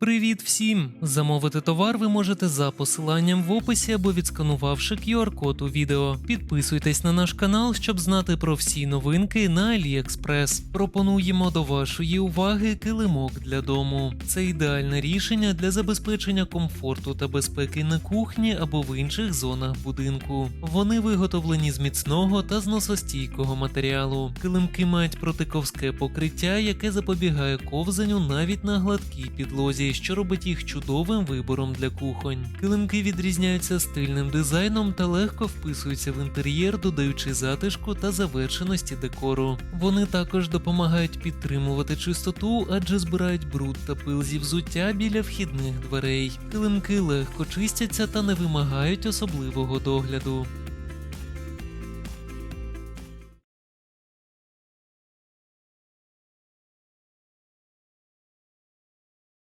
Привіт всім! Замовити товар ви можете за посиланням в описі або відсканувавши QR-код у відео. Підписуйтесь на наш канал, щоб знати про всі новинки на AliExpress. Пропонуємо до вашої уваги килимок для дому. Це ідеальне рішення для забезпечення комфорту та безпеки на кухні або в інших зонах будинку. Вони виготовлені з міцного та зносостійкого матеріалу. Килимки мають протиковське покриття, яке запобігає ковзанню навіть на гладкій підлозі, що робить їх чудовим вибором для кухонь. Килимки відрізняються стильним дизайном та легко вписуються в інтер'єр, додаючи затишку та завершеності декору. Вони також допомагають підтримувати чистоту, адже збирають бруд та пил зі взуття біля вхідних дверей. Килимки легко чистяться та не вимагають особливого догляду.